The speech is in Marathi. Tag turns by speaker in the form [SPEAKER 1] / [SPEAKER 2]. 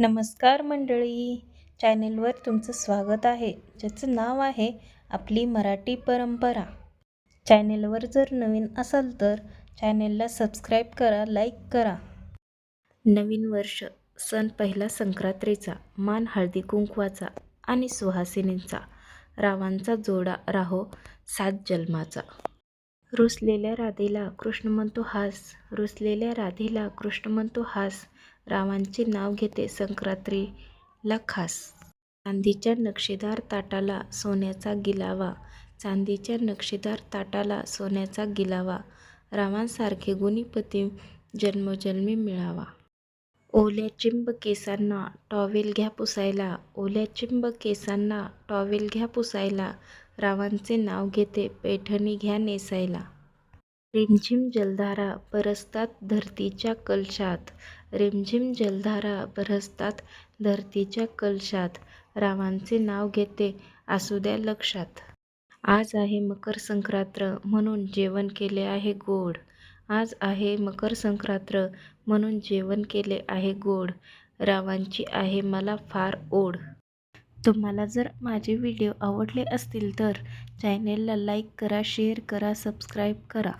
[SPEAKER 1] नमस्कार मंडळी. चॅनेलवर तुमचं स्वागत आहे. ज्याचं नाव आहे आपली मराठी परंपरा. चॅनेलवर जर नवीन असाल तर चॅनेलला सबस्क्राईब करा लाईक करा. नवीन वर्ष सण पहिला संक्रांतीचा मान हळदी कुंकवाचा आणि सुहासिनींचा. रावांचा जोडा राहो सात जन्माचा. रुसलेल्या राधेला कृष्ण म्हणतो हास. रुसलेल्या राधेला कृष्ण म्हणतो हास. रावांचे नाव घेते संक्रांतीला खास. चांदीच्या नक्षीदार ताटाला सोन्याचा गिलावा. चांदीच्या नक्षीदार ताटाला सोन्याचा गिलावा. रावांसारखे गुणीपती जन्मोजन्मी मिळावा. ओल्या चिंब केसांना टॉवेल घ्या पुसायला. ओल्या चिंब केसांना टॉवेल घ्या पुसायला. रावांचे नाव घेते पैठणी घ्या नेसायला. रिमझिम जलधारा बरसतात धरतीच्या कलशात. रिमझिम जलधारा बरसतात धरतीच्या कलशात. रावांचे नाव घेते असू द्या लक्षात. आज आहे मकर संक्रांत म्हणून जेवण केले आहे गोड. आज आहे मकर संक्रांत म्हणून जेवण केले आहे गोड. रावांची आहे मला फार ओढ. तुम्हाला जर माझे व्हिडिओ आवडले असतील तर चॅनेलला लाईक करा शेअर करा सबस्क्राईब करा.